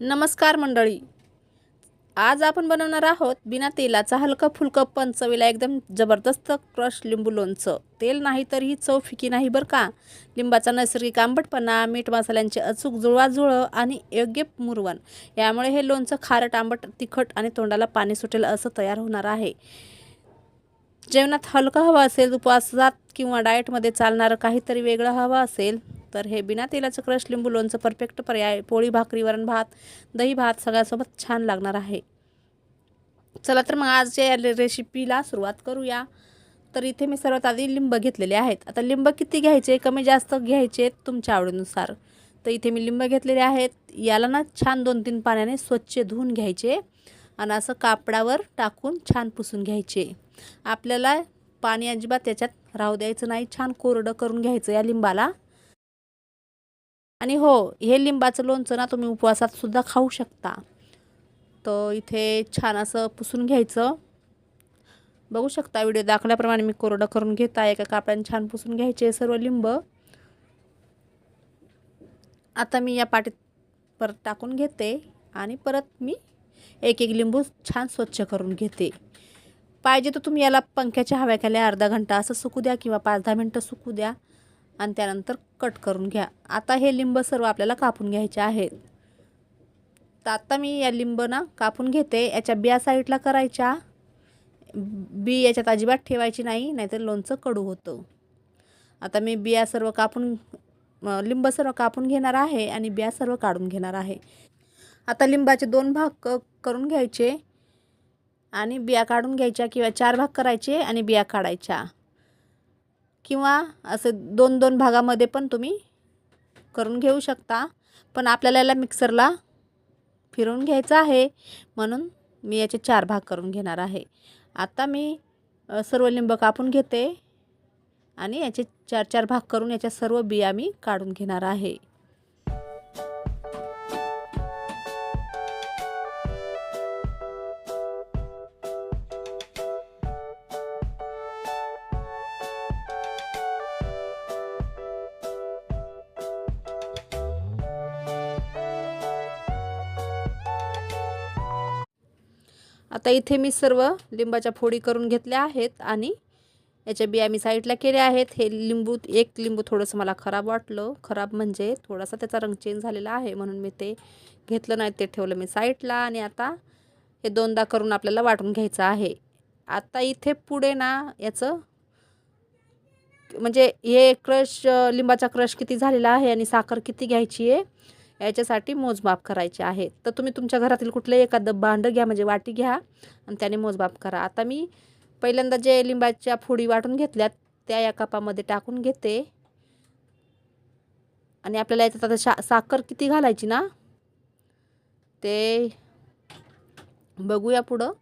नमस्कार मंडळी. आज आपण बनवणार आहोत बिना तेलाचा हलकं फुलकं पण चवीला एकदम जबरदस्त क्रश लिंबू लोणचं. तेल नाही तर ही चव फिकी नाही बरं का? लिंबाचा नैसर्गिक आंबटपणा मीठ मसाल्यांचे अचूक जुळवाजुळं आणि योग्य मुरवण. यामुळे हे लोणचं खारट आंबट तिखट आणि तोंडाला पाणी सुटेल असं तयार होणार आहे. जेवणात हलकं हवं असेल उपवासात किंवा डाएटमध्ये चालणारं काहीतरी वेगळं हवं असेल तर हे बिना तेलाचं क्रश लिंबू लोणचं परफेक्ट पर्याय पोळी भाकरी वरण भात दही भात सगळ्यासोबत छान लागणार आहे. चला तर मग आजच्या या रेसिपीला सुरुवात करूया. तर इथे मी सर्वात आधी लिंब घेतलेले आहेत. आता लिंब किती घ्यायचे कमी जास्त घ्यायचे तुमच्या आवडीनुसार. तर इथे मी लिंब घेतलेले आहेत. याला ना छान दोन तीन पाण्याने स्वच्छ धुवून घ्यायचे. आणि असं कापडावर टाकून छान पुसून घ्यायचे. आपल्याला पाणी अजिबात त्याच्यात राहू द्यायचं नाही. छान कोरडं करून घ्यायचं या लिंबाला. आणि हो हे लिंबाचं लोणचं ना तुम्ही उपवासात सुद्धा खाऊ शकता. तर इथे छान असं पुसून घ्यायचं. बघू शकता व्हिडिओ दाखवल्याप्रमाणे मी कोरडं करून घेत आहे एका कापड्याने छान पुसून घ्यायचे सर्व लिंब. आता मी या पाटीत परत टाकून घेते आणि परत मी एक एक लिंबू छान स्वच्छ करून घेते. पाहिजे तर तुम्ही याला पंख्याच्या हव्याखाली अर्धा घंटा असं सुकू द्या किंवा पाच दहा मिनटं सुकू द्या. आणि त्यानंतर कट करून घ्या. आता हे लिंब सर्व आपल्याला कापून घ्यायचे आहेत तर आत्ता मी या लिंब ना कापून घेते. याच्या बिया साईडला करायच्या. बी याच्यात अजिबात ठेवायची नाही नाहीतर लोणचं कडू होतं. आता मी बिया सर्व कापून लिंब सर्व कापून घेणार आहे आणि बिया सर्व काढून घेणार आहे. आता लिंबाचे दोन भाग क करून घ्यायचे. आणि बिया काढून घ्यायच्या किंवा चार भाग करायचे आणि बिया काढायच्या. किंवा असे दोन दोन भागामध्ये पण तुम्ही करून घेऊ शकता. पण आपल्याला याला मिक्सरला फिरवून घ्यायचं आहे. म्हणून मी याचे चार भाग करून घेणार आहे. आता मी सर्व लिंब कापून घेते. आणि याचे चार चार भाग करून याच्या सर्व बिया मी काढून घेणार आहे. आता इथे मी सर्व लिंबाच्या फोडी करून घेतल्या आहेत आणि याच्या बिया मी साईडला केल्या आहेत. हे लिंबू एक लिंबू थोडंसं मला खराब वाटलं. खराब म्हणजे थोडासा त्याचा रंग चेंज झालेला आहे म्हणून मी ते घेतलं नाही ते ठेवलं मी साईडला आणि आता हे दोनदा करून आपल्याला वाटून घ्यायचं आहे. आता इथे पुढे ना याचं म्हणजे हे क्रश लिंबाचा क्रश किती झालेला आहे आणि साखर किती घ्यायची आहे? याच्यासाठी मोजमाप करायचे आहे तर तुम्ही तुमच्या घरातील कुठलंही एखादं भांडं घ्या म्हणजे वाटी घ्या आणि त्याने मोजमाप करा. आता मी पहिल्यांदा जे लिंबाच्या फोडी वाटून घेतल्यात त्या या कपामध्ये टाकून घेते. आणि आपल्याला याच्यात आता शा साखर किती घालायची ना? ते बघूया पुढं.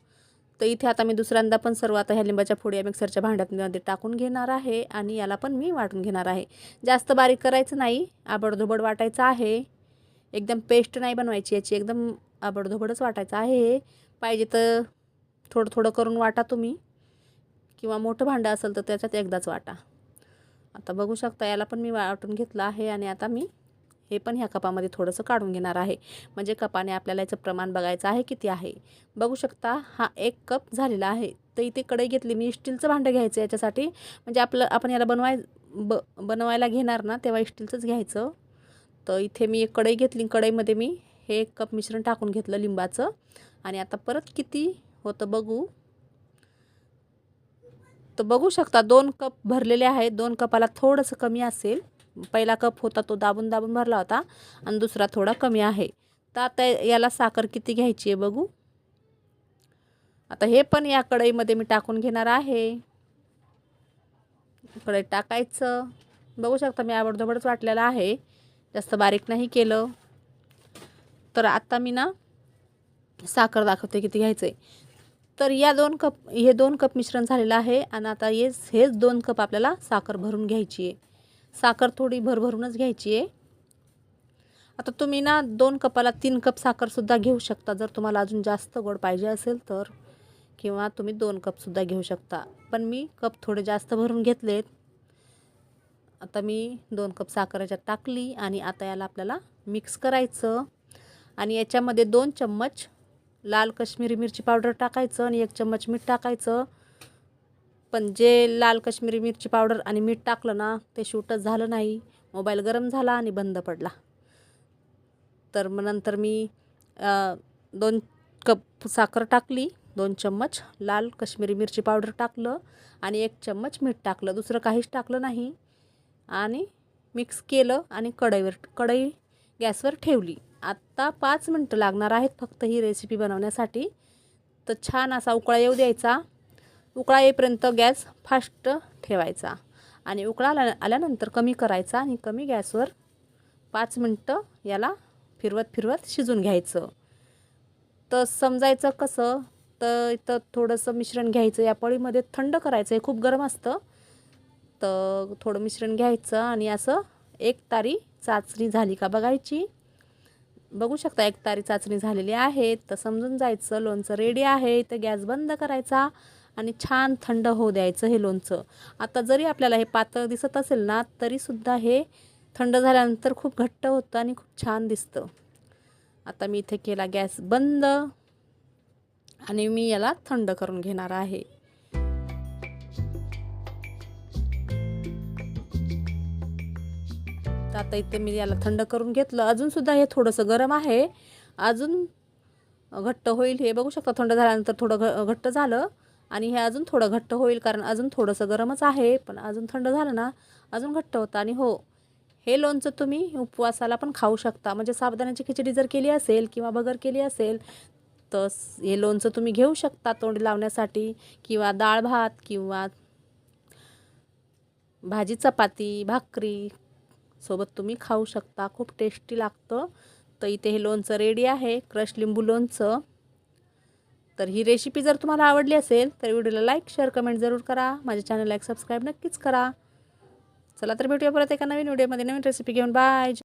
तर इथे आता मी दुसऱ्यांदा पण सर्व आता ह्या लिंबाच्या फुडी या मिक्सरच्या भांड्यामध्ये टाकून घेणार आहे आणि याला पण मी वाटून घेणार आहे. जास्त बारीक करायचं नाही. आबडधोबड वाटायचं आहे. एकदम पेस्ट नाही बनवायची याची एकदम आबडधोबडच वाटायचं. आहे हे. पाहिजे तर थोडं थोडं करून वाटा तुम्ही. किंवा मोठं भांडं असेल तर त्याच्यात एकदाच वाटा. आता बघू शकता याला पण मी वाटून घेतलं आहे आणि आता मी हे पण ह्या कपामध्ये थोडंसं काढून घेणार आहे. म्हणजे कपाने आपल्याला याचं प्रमाण बघायचं आहे किती आहे. बघू शकता हा एक कप झालेला आहे. तर इथे कढई घेतली. मी स्टीलचं भांडं घ्यायचं याच्यासाठी. म्हणजे आपलं आपण याला बनवाय ब बनवायला घेणार ना तेव्हा स्टीलचंच घ्यायचं. तर इथे मी एक कढई घेतली. कढईमध्ये मी हे एक कप मिश्रण टाकून घेतलं लिंबाचं. आणि आता परत किती होतं बघू. तर बघू शकता दोन कप भरलेले आहेत. दोन कपाला थोडंसं कमी असेल. पहिला कप होता तो दाबून दाबून भरला होता आणि दुसरा थोडा कमी आहे. तर आता याला साखर किती घ्यायची आहे बघू. आता हे पण या कढईमध्ये मी टाकून घेणार आहे. कढईत टाकायचं. बघू शकता मी आवडधोबडच वाटलेलं आहे. जास्त बारीक नाही केलं. तर आता मी ना साखर दाखवते किती घ्यायचं आहे तर या दोन कप हे दोन कप मिश्रण झालेलं आहे आणि आता हेच हेच दोन कप आपल्याला साखर भरून घ्यायची आहे. साखर थोडी भरभरूनच घ्यायची आहे. आता तुम्ही ना दोन कपाला तीन कप साखरसुद्धा घेऊ शकता. जर तुम्हाला अजून जास्त गोड पाहिजे असेल तर. किंवा तुम्ही दोन कपसुद्धा घेऊ शकता. पण मी कप थोडे जास्त भरून घेतलेत. आता मी दोन कप साखर याच्यात टाकली आणि आता याला आपल्याला मिक्स करायचं. आणि याच्यामध्ये दोन चम्मच लाल कश्मीरी मिरची पावडर टाकायचं आणि एक चम्मच मीठ टाकायचं. पण जे लाल कश्मीरी मिरची पावडर आणि मीठ टाकलं ना ते शूटच झालं नाही. मोबाईल गरम झाला आणि बंद पडला. तर मग नंतर मी दोन कप साखर टाकली दोन चम्मच लाल कश्मीरी मिरची पावडर टाकलं आणि एक चम्मच मीठ टाकलं. दुसरं काहीच टाकलं नाही. आणि मिक्स केलं आणि कढईवर कढई गॅसवर ठेवली. आत्ता पाच मिनटं लागणार आहेत फक्त ही रेसिपी बनवण्यासाठी. तर छान असा उकळा येऊ द्यायचा. उकळा येईपर्यंत गॅस फास्ट ठेवायचा आणि उकळा आल्या आल्यानंतर कमी करायचा आणि कमी गॅसवर पाच मिनटं याला फिरवत फिरवत शिजून घ्यायचं. तर समजायचं कसं? तर इथं थोडंसं मिश्रण घ्यायचं. या पळीमध्ये थंड करायचं. हे खूप गरम असतं. तर थोडं मिश्रण घ्यायचं आणि असं एक तारी चाचणी झाली का बघायची. बघू शकता एक तारी चाचणी झालेली आहे तर समजून जायचं लोणचं रेडी आहे तर गॅस बंद करायचा आणि छान थंड होऊ द्यायचं हे लोणचं. आता जरी आपल्याला हे पातळ दिसत असेल ना तरीसुद्धा हे थंड झाल्यानंतर खूप घट्ट होतं आणि खूप छान दिसतं. आता मी इथे केला गॅस बंद आणि मी याला थंड करून घेणार आहे. आता इथे मी याला थंड करून घेतलं. अजूनसुद्धा हे थोडंसं गरम आहे. अजून घट्ट होईल हे बघू शकता. थंड झाल्यानंतर थोडं घ घट्ट झालं आणि हे अजून थोडं घट्ट होईल कारण अजून थोडंसं गरमच आहे. पण अजून थंड झालं ना अजून घट्ट होतं. आणि हो हे लोणचं तुम्ही उपवासाला पण खाऊ शकता. म्हणजे साबुदाण्याची खिचडी जर केली असेल किंवा बगर केली असेल तर हे लोणचं तुम्ही घेऊ शकता तोंडी लावण्यासाठी किंवा डाळ भात किंवा भाजी चपाती भाकरी सोबत तुम्ही खाऊ शकता. खूप टेस्टी लागतं. तर इथे हे लोणचं रेडी आहे. क्रश लिंबू लोणचं. तर ही रेसिपी जर तुम्हाला आवडली असेल तर व्हिडिओला लाईक शेअर कमेंट जरूर करा. माझ्या चॅनलला एक सबस्क्राईब नक्कीच करा. चला तर भेटूया परत एका नवीन व्हिडिओमध्ये नवीन रेसिपी घेऊन. बाय